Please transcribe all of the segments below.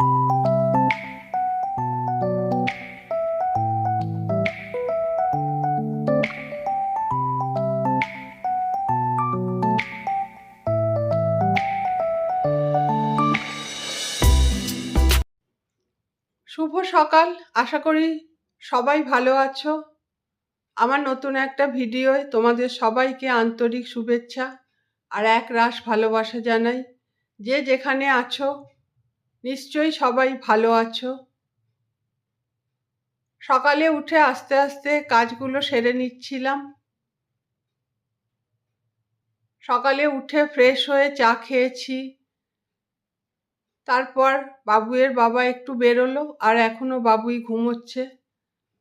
শুভ সকাল। আশা করি সবাই ভালো আছো। আমার নতুন একটা ভিডিওয় তোমাদের সবাইকে আন্তরিক শুভেচ্ছা আর এক রাশ ভালোবাসা জানাই। যে যেখানে আছো নিশ্চয়ই সবাই ভালো আছো। সকালে উঠে আস্তে আস্তে কাজগুলো সেরে নিচ্ছিলাম। সকালে উঠে ফ্রেশ হয়ে চা খেয়েছি। তারপর বাবুয়ের বাবা একটু বেরোলো আর এখনও বাবুই ঘুমোচ্ছে।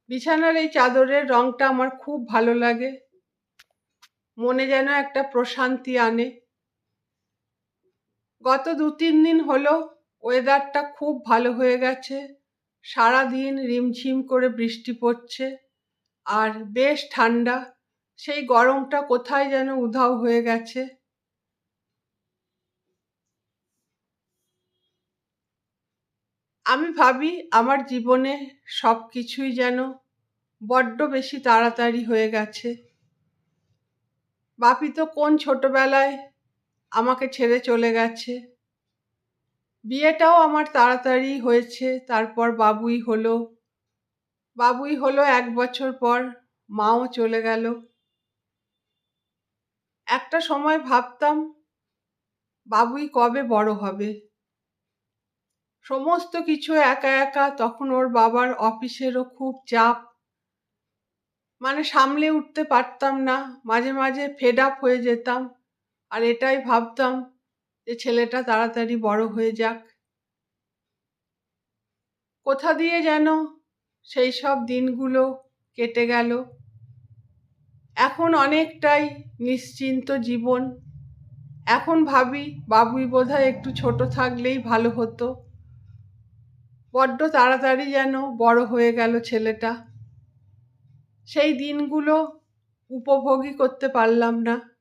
বিছানার এই চাদরের রংটা আমার খুব ভালো লাগে। মনে যেন একটা প্রশান্তি আনে। গত দু তিন দিন হলো ওয়েদারটা খুব ভালো হয়ে গেছে। সারা দিন রিমঝিম করে বৃষ্টি পড়ছে। আর বেশ ঠান্ডা। সেই গরমটা কোথায় যেন উধাও হয়ে গেছে। আমি ভাবি আমার জীবনে সব কিছুই যেন বড্ড বেশি তাড়াতাড়ি হয়ে গেছে। বাপি তো কোন ছোটবেলায় আমাকে ছেড়ে চলে গেছে? বিয়েটাও আমার তাড়াতাড়ি হয়েছে, তারপর বাবুই হলো। বাবুই হলো এক বছর পর, মাও চলে গেল। একটা সময় ভাবতাম, বাবুই কবে বড় হবে? সমস্ত কিছু একা একা, তখন ওর বাবার অফিসেরও খুব চাপ। মানে সামলে উঠতে পারতাম না, মাঝে মাঝে ফেড আপ হয়ে যেতাম। আর এটাই ভাবতাম যে ছেলেটা তাড়াতাড়ি বড় হয়ে যাক। কোথা দিয়ে যেন সেই সব দিনগুলো কেটে গেল। এখন অনেকটাই নিশ্চিন্ত জীবন। এখন ভাবি বাবুই বোধহয় একটু ছোট থাকলেই ভালো হতো। বড্ড তাড়াতাড়ি যেন বড় হয়ে গেল ছেলেটা। সেই দিনগুলো উপভোগই করতে পারলাম না।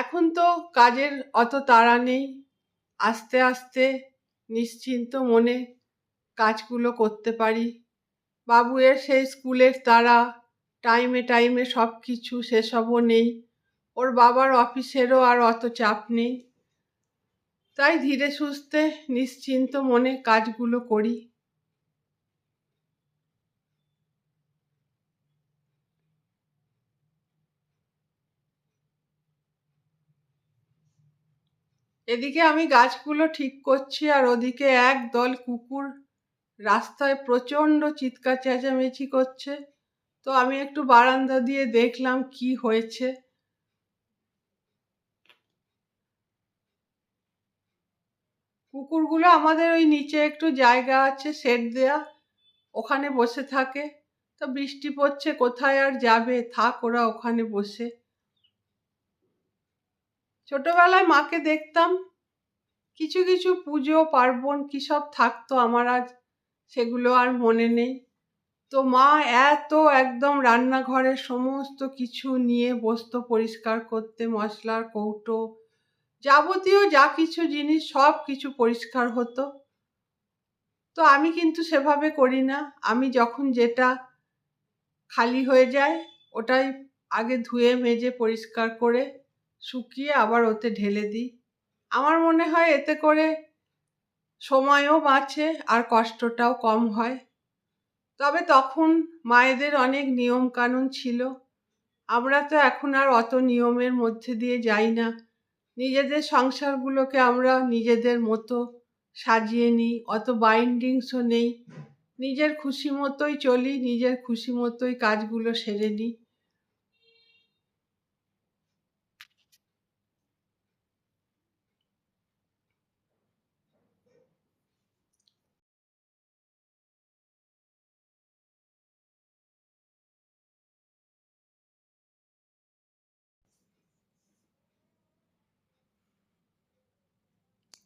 এখন তো কাজের অত তাড়া নেই। আস্তে আস্তে নিশ্চিন্ত মনে কাজগুলো করতে পারি। বাবুয়ের সেই স্কুলের তারা টাইমে টাইমে সব কিছু সেসবও নেই। ওর বাবার অফিসেরও আর অত চাপ নেই। তাই ধীরে সুস্থে নিশ্চিন্ত মনে কাজগুলো করি। এদিকে আমি গাছগুলো ঠিক করছি আর ওদিকে এক দল কুকুর রাস্তায় প্রচণ্ড চিৎকার চেঁচামেচি করছে। তো আমি একটু বারান্দা দিয়ে দেখলাম কি হয়েছে। কুকুরগুলো আমাদের ওই নিচে একটু জায়গা আছে শেড দেয়া, ওখানে বসে থাকে। তো বৃষ্টি পড়ছে, কোথায় আর যাবে? থাক ওরা ওখানে বসে। ছোটবেলায় মাকে দেখতাম, কিছু কিছু পুজো, পার্বণ, কী সব থাকতো আমার আজ, সেগুলো আর মনে নেই। তো মা এত একদম রান্নাঘরের সমস্ত কিছু নিয়ে বসতো পরিষ্কার করতে মশলার কৌটো, যাবতীয় যা কিছু জিনিস সব কিছু পরিষ্কার হতো। তো আমি কিন্তু সেভাবে করি না। আমি যখন যেটা খালি হয়ে যায়, ওটাই আগে ধুয়ে, মেজে, পরিষ্কার করে শুকিয়ে আবার ওতে ঢেলে দিই। আমার মনে হয় এতে করে সময়ও বাঁচে আর কষ্টটাও কম হয়। তবে তখন মায়েদের অনেক নিয়ম কানুন ছিল। আমরা তো এখন আর অত নিয়মের মধ্যে দিয়ে যাই না। নিজেদের সংসারগুলোকে আমরা নিজেদের মতো সাজিয়ে নিই, অত বাইন্ডিংসও নেই। নিজের খুশি মতোই চলি, নিজের খুশি মতোই কাজগুলো সেরে নিই।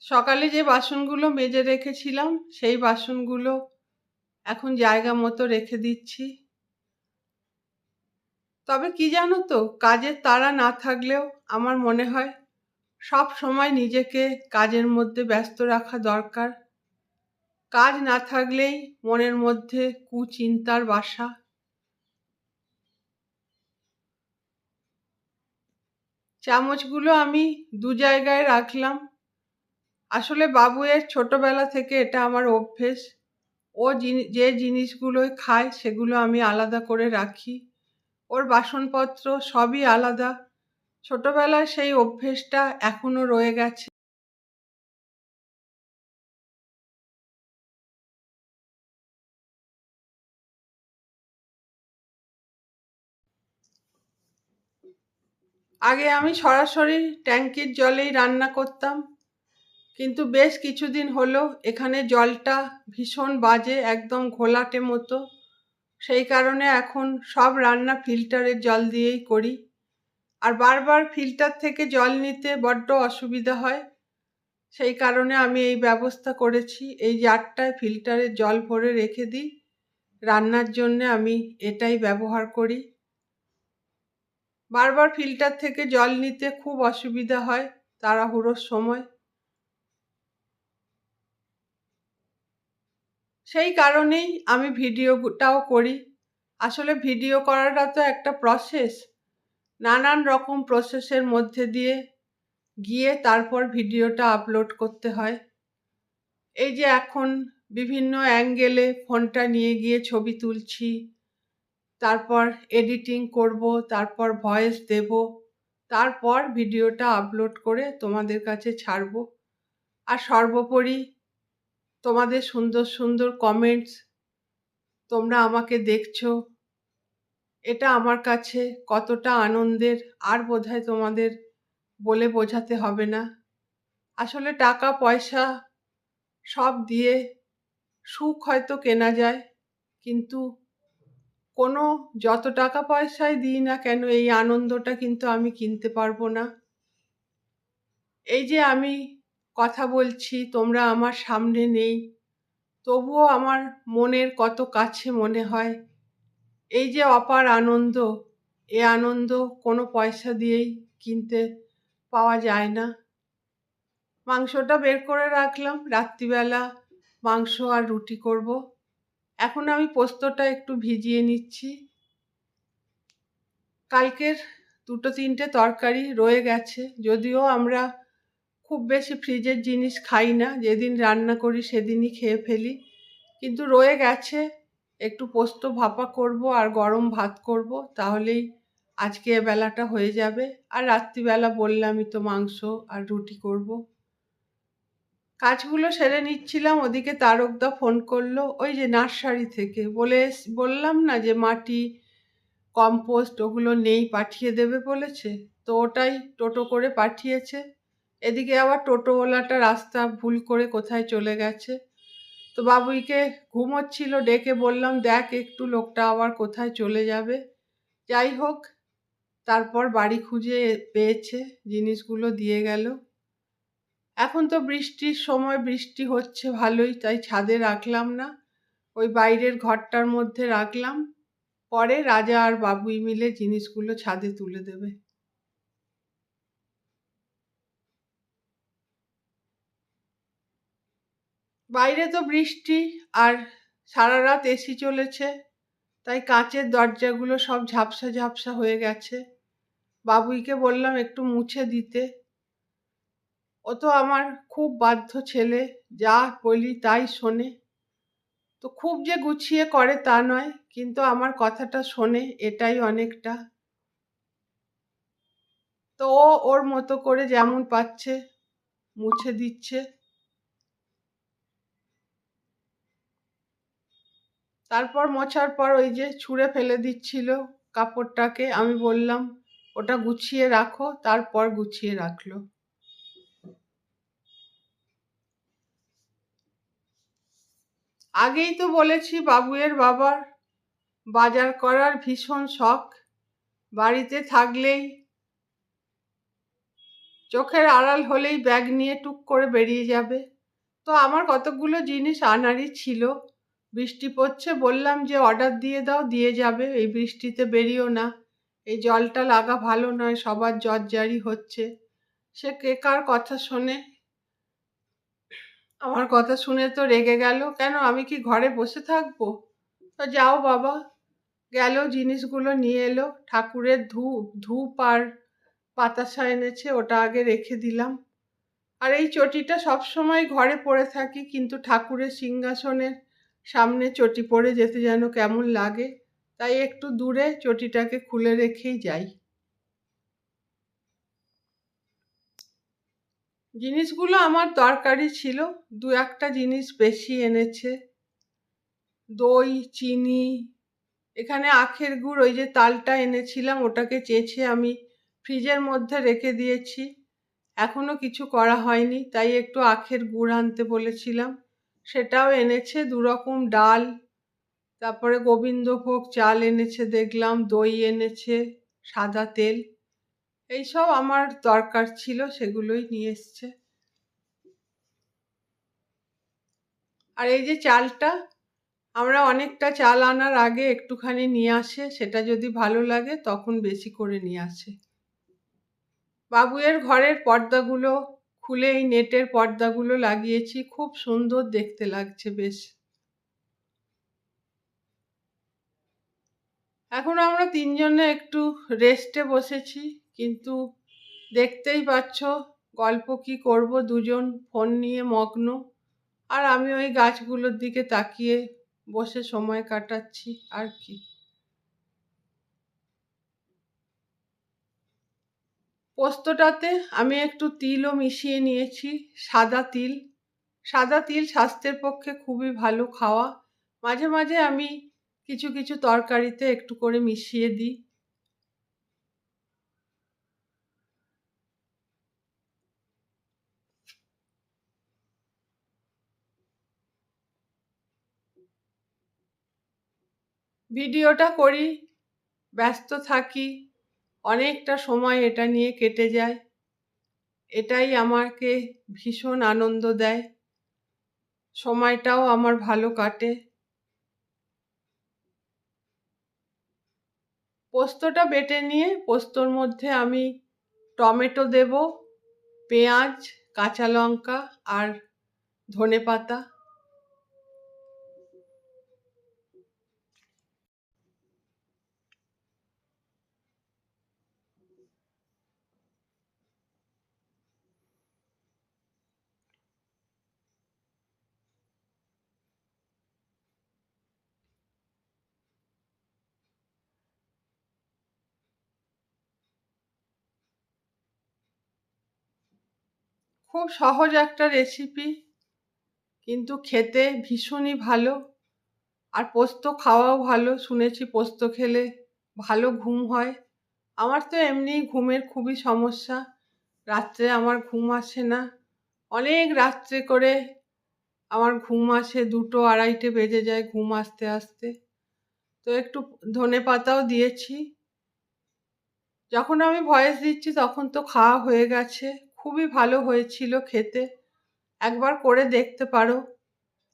সকালে যে বাসনগুলো মেজে রেখেছিলাম, সেই বাসনগুলো এখন জায়গা মতো রেখে দিচ্ছি। তবে কি জানো তো, কাজের তারা না থাকলেও আমার মনে হয় সব সময় নিজেকে কাজের মধ্যে ব্যস্ত রাখা দরকার। কাজ না থাকলেই মনের মধ্যে কুচিন্তার বাসা। চামচগুলো আমি দু জায়গায় রাখলাম। আসলে বাবুয়ের ছোটবেলা থেকে এটা আমার অভ্যেস। ও যে জিনিসগুলোই খায় সেগুলো আমি আলাদা করে রাখি। ওর বাসনপত্র সবই আলাদা। ছোটবেলায় সেই অভ্যেসটা এখনও রয়ে গেছে। আগে আমি সরাসরি ট্যাঙ্কির জলেই রান্না করতাম। কিন্তু বেশ কিছুদিন হলো এখানে জলটা ভীষণ বাজে, একদম ঘোলাটে মতো। সেই কারণে এখন সব রান্না ফিল্টারের জল দিয়েই করি। আর বারবার ফিল্টার থেকে জল নিতে বড্ড অসুবিধা হয়। সেই কারণে আমি এই ব্যবস্থা করেছি। এই জারটায় ফিল্টারের জল ভরে রেখে দিই। রান্নার জন্যে আমি এটাই ব্যবহার করি। বারবার ফিল্টার থেকে জল নিতে খুব অসুবিধা হয় তাড়াহুড়োর সময়। সেই কারণেই আমি ভিডিওটাও করি। আসলে ভিডিও করাটা তো একটা প্রসেস নানান রকম প্রসেসের মধ্যে দিয়ে গিয়ে তারপর ভিডিওটা আপলোড করতে হয়। এই যে এখন বিভিন্ন অ্যাঙ্গেলে ফোনটা নিয়ে গিয়ে ছবি তুলছি, তারপর এডিটিং করব, তারপর ভয়েস দেব, তারপর ভিডিওটা আপলোড করে তোমাদের কাছে ছাড়ব। আর সর্বোপরি তোমাদের সুন্দর সুন্দর কমেন্টস তোমরা আমাকে দেখছ। এটা আমার কাছে কতটা আনন্দের, আর বোধহয় তোমাদের বলে বোঝাতে হবে না। আসলে টাকা, পয়সা সব দিয়ে সুখ হয়তো কেনা যায়, কিন্তু কোনো যত টাকা পয়সায় দিই না কেন এই আনন্দটা কিন্তু আমি কিনতে পারব না। এই যে আমি কথা বলছি, তোমরা আমার সামনে নেই। তবুও আমার মনের কত কাছে মনে হয়। এই যে অপার আনন্দ, এ আনন্দ কোনো পয়সা দিয়েই কিনতে পাওয়া যায় না। মাংসটা বের করে রাখলাম, রাত্রিবেলা মাংস আর রুটি করব। এখন আমি পোস্তটা একটু ভিজিয়ে নিচ্ছি। কালকের দুটো তিনটে তরকারি রয়ে গেছে, যদিও আমরা খুব বেশি ফ্রিজের জিনিস খাই না, যেদিন রান্না করি সেদিনই খেয়ে ফেলি। কিন্তু রয়ে গেছে, একটু পোস্ত ভাপা করব আর গরম ভাত করব, তাহলেই আজকে বেলাটা হয়ে যাবে। আর রাত্রিবেলা বললামই তো মাংস আর রুটি করব। কাজগুলো সেরে নিচ্ছিলাম, ওদিকে তারকদা ফোন করল, ওই যে নার্সারি থেকে। বলে বললাম না যে মাটি কম্পোস্ট ওগুলো নেই, পাঠিয়ে দেবে বলেছে। তো ওটাই টোটো করে পাঠিয়েছে। এদিকে আবার টোটোওয়ালাটা রাস্তা ভুল করে কোথায় চলে গেছে। তো বাবুইকে ঘুমোচ্ছিল, ডেকে বললাম, দেখ, একটু লোকটা আবার কোথায় চলে যাবে। যাই হোক, তারপর বাড়ি খুঁজে পেয়েছে, জিনিসগুলো দিয়ে গেল। এখন তো বৃষ্টির সময়, বৃষ্টি হচ্ছে ভালোই, তাই ছাদে রাখলাম না। ওই বাইরের ঘরটার মধ্যে রাখলাম। পরে রাজা আর বাবুই মিলে জিনিসগুলো ছাদে তুলে দেবে। বাইরে তো বৃষ্টি আর সারা রাত এসি চলেছে, তাই কাঁচের দরজাগুলো সব ঝাপসা ঝাপসা হয়ে গেছে। বাবুইকে বললাম একটু মুছে দিতে। ও তো আমার খুব বাধ্য ছেলে, যা বলি তাই শোনে। তো খুব যে গুছিয়ে করে তা নয়, কিন্তু আমার কথাটা শোনে এটাই অনেকটা। তো ও ওর মতো করে যেমন পাচ্ছে, মুছে দিচ্ছে। তারপর মোছার পর ওই যে ছুঁড়ে ফেলে দিচ্ছিল কাপড়টাকে, আমি বললাম, ওটা গুছিয়ে রাখো। তারপর গুছিয়ে রাখল। আগেই তো বলেছি বাবুয়ের বাবার বাজার করার ভীষণ শখ। বাড়িতে থাকলেই চোখের আড়াল হলেই ব্যাগ নিয়ে টুক করে বেরিয়ে যাবে। তো আমার কতগুলো জিনিস আনারই ছিল। বৃষ্টি পড়ছে, বললাম যে অর্ডার দিয়ে দাও, দিয়ে যাবে, এই বৃষ্টিতে বেরিও না। এই জলটা লাগা ভালো নয়, সবার জ্বর জারি হচ্ছে। সে কে কার কথা শোনে? আমার কথা শুনে তো রেগে গেল, কেন আমি কি ঘরে বসে থাকব? তা যাও বাবা, গেল, জিনিসগুলো নিয়ে এলো, ঠাকুরের ধূপ ধূপ আর বাতাসা এনেছে, ওটা আগে রেখে দিলাম। আর এই চটিটা সবসময় ঘরে পড়ে থাকি, কিন্তু ঠাকুরের সিংহাসনের সামনে চটি পরে যেতে যেন কেমন লাগে, তাই একটু দূরে চটিটাকে খুলে রেখেই যাই। জিনিসগুলো আমার দরকারি ছিল, দু একটা জিনিস বেশি এনেছে। দই, চিনি, এখানে আখের গুড়, ওই যে তালটা এনেছিলাম, ওটাকে চেঁচে আমি ফ্রিজের মধ্যে রেখে দিয়েছি। এখনও কিছু করা হয়নি, তাই একটু আখের গুড় আনতে বলেছিলাম। সেটাও এনেছে, দুরকম ডাল, তারপরে গোবিন্দভোগ চাল এনেছে, দেখলাম দই এনেছে, সাদা তেল, এইসব আমার দরকার ছিল, সেগুলোই নিয়ে এসছে। আর এই যে চালটা, আমরা অনেকটা চাল আনার আগে একটুখানি নিয়ে আসে, সেটা যদি ভালো লাগে, তখন বেশি করে নিয়ে আসে। বাবুয়ের ঘরের পর্দাগুলো খুলে এই নেটের পর্দাগুলো লাগিয়েছি। খুব সুন্দর দেখতে লাগছে বেশ। এখন আমরা তিনজনে একটু রেস্টে বসেছি, কিন্তু দেখতেই পাচ্ছ গল্প কি করব। দুজন ফোন নিয়ে মগ্ন। আর আমি ওই গাছগুলোর দিকে তাকিয়ে বসে সময় কাটাচ্ছি। আর কি। পোস্তটাতে আমি একটু তিলও মিশিয়ে নিয়েছি, সাদা তিল। সাদা তিল স্বাস্থ্যের পক্ষে খুবই ভালো খাওয়া। মাঝে মাঝে আমি কিছু কিছু তরকারিতে একটু করে মিশিয়ে দিই। ভিডিওটা করি, ব্যস্ত থাকি। অনেকটা সময় এটা নিয়ে কেটে যায়। এটাই আমাকে ভীষণ আনন্দ দেয়। সময়টাও আমার ভালো কাটে। পোস্তটা বেটে নিয়ে পোস্তর মধ্যে আমি টমেটো দেব, পেঁয়াজ, কাঁচা লঙ্কা আর ধনে পাতা খুব সহজ একটা রেসিপি কিন্তু খেতে ভীষণই ভালো। আর পোস্ত খাওয়াও ভালো, শুনেছি পোস্ত খেলে ভালো ঘুম হয়। আমার তো এমনি ঘুমের খুবই সমস্যা। রাত্রে আমার ঘুম আসে না। অনেক রাত্রে করে আমার ঘুম আসে, দুটো আড়াইটে বেজে যায় ঘুম আসতে আসতে। তো একটু ধনে পাতাও দিয়েছি। যখন আমি ভয়েস দিচ্ছি তখন তো খাওয়া হয়ে গেছে। খুবই ভালো হয়েছিল খেতে। একবার করে দেখতে পারো।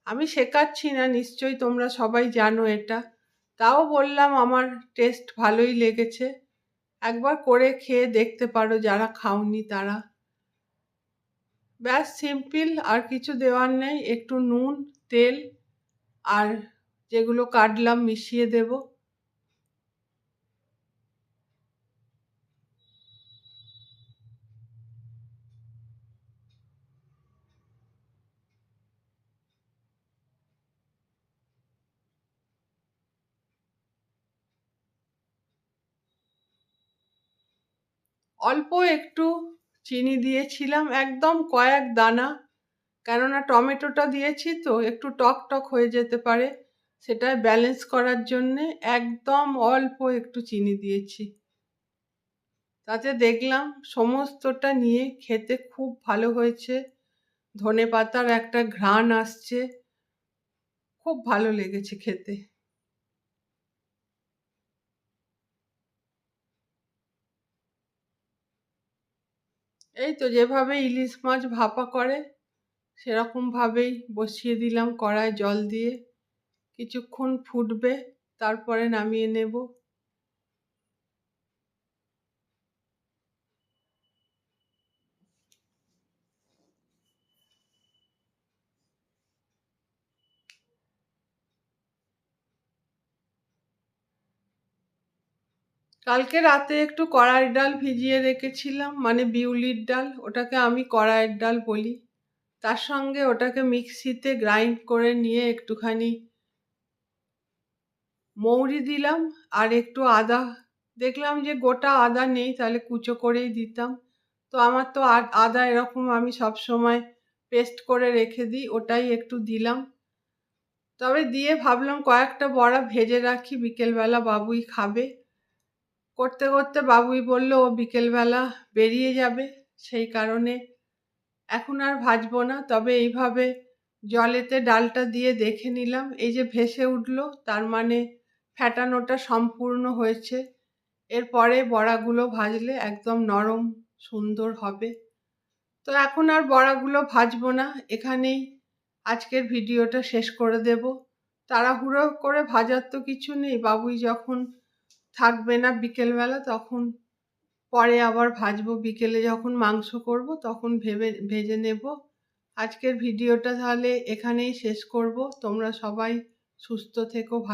আমি শেখাচ্ছি না, নিশ্চয়ই তোমরা সবাই জানো এটা। তাও বললাম আমার টেস্ট ভালোই লেগেছে। একবার করে খেয়ে দেখতে পারো যারা খাওনি তারা। ব্যাস সিম্পল আর কিছু দেওয়ার নেই। একটু নুন, তেল আর যেগুলো কাটলাম মিশিয়ে দেবো। অল্প একটু চিনি দিয়েছিলাম, একদম কয়েক দানা। কেননা টমেটোটা দিয়েছি তো, একটু টক টক হয়ে যেতে পারে। সেটা ব্যালেন্স করার জন্যে একদম অল্প একটু চিনি দিয়েছি। তাতে দেখলাম সমস্তটা নিয়ে খেতে খুব ভালো হয়েছে। ধনে পাতার একটা ঘ্রাণ আসছে। খুব ভালো লেগেছে খেতে। এই তো যেভাবে ইলিশ মাছ ভাপা করে, সেরকমভাবেই বসিয়ে দিলাম কড়ায় জল দিয়ে। কিছুক্ষণ ফুটবে, তারপরে নামিয়ে নেব। কালকে রাতে একটু কড়াইয়ের ডাল ভিজিয়ে রেখেছিলাম মানে বিউলির ডাল, ওটাকে আমি কড়াইয়ের ডাল বলি। তার সঙ্গে ওটাকে মিক্সিতে গ্রাইন্ড করে নিয়ে একটুখানি মৌরি দিলাম, আর একটু আদা। দেখলাম যে গোটা আদা নেই, তাহলে কুচো করেই দিতাম। তো আমার তো আদা এরকম আমি সব সময় পেস্ট করে রেখে দিই, ওটাই একটু দিলাম। তবে দিয়ে ভাবলাম কয়েকটা বড়া ভেজে রাখি, বিকেলবেলা বাবুই খাবে। করতে করতে বাবুই বলল, ও বিকেলবেলা বেরিয়ে যাবে, সেই কারণে এখন আর ভাজবো না। তবে এইভাবে জলেতে ডালটা দিয়ে দেখে নিলাম, এই যে ভেসে উঠল, তার মানে ফ্যাটানোটা সম্পূর্ণ হয়েছে। এরপরে বড়াগুলো ভাজলে একদম নরম, সুন্দর হবে। তো এখন আর বড়াগুলো ভাজবো না, এখানেই আজকের ভিডিওটা শেষ করে দেব। তাড়াহুড়ো করে ভাজার তো কিছু নেই, বাবুই যখন থাকবে না বিকেলবেলা, তখন পরে আবার ভাজবো। বিকেলে যখন মাংস করব, তখন ভেবে, ভেজে নেব। আজকের ভিডিওটা তাহলে এখানেই শেষ করব। তোমরা সবাই সুস্থ থেকো, ভালো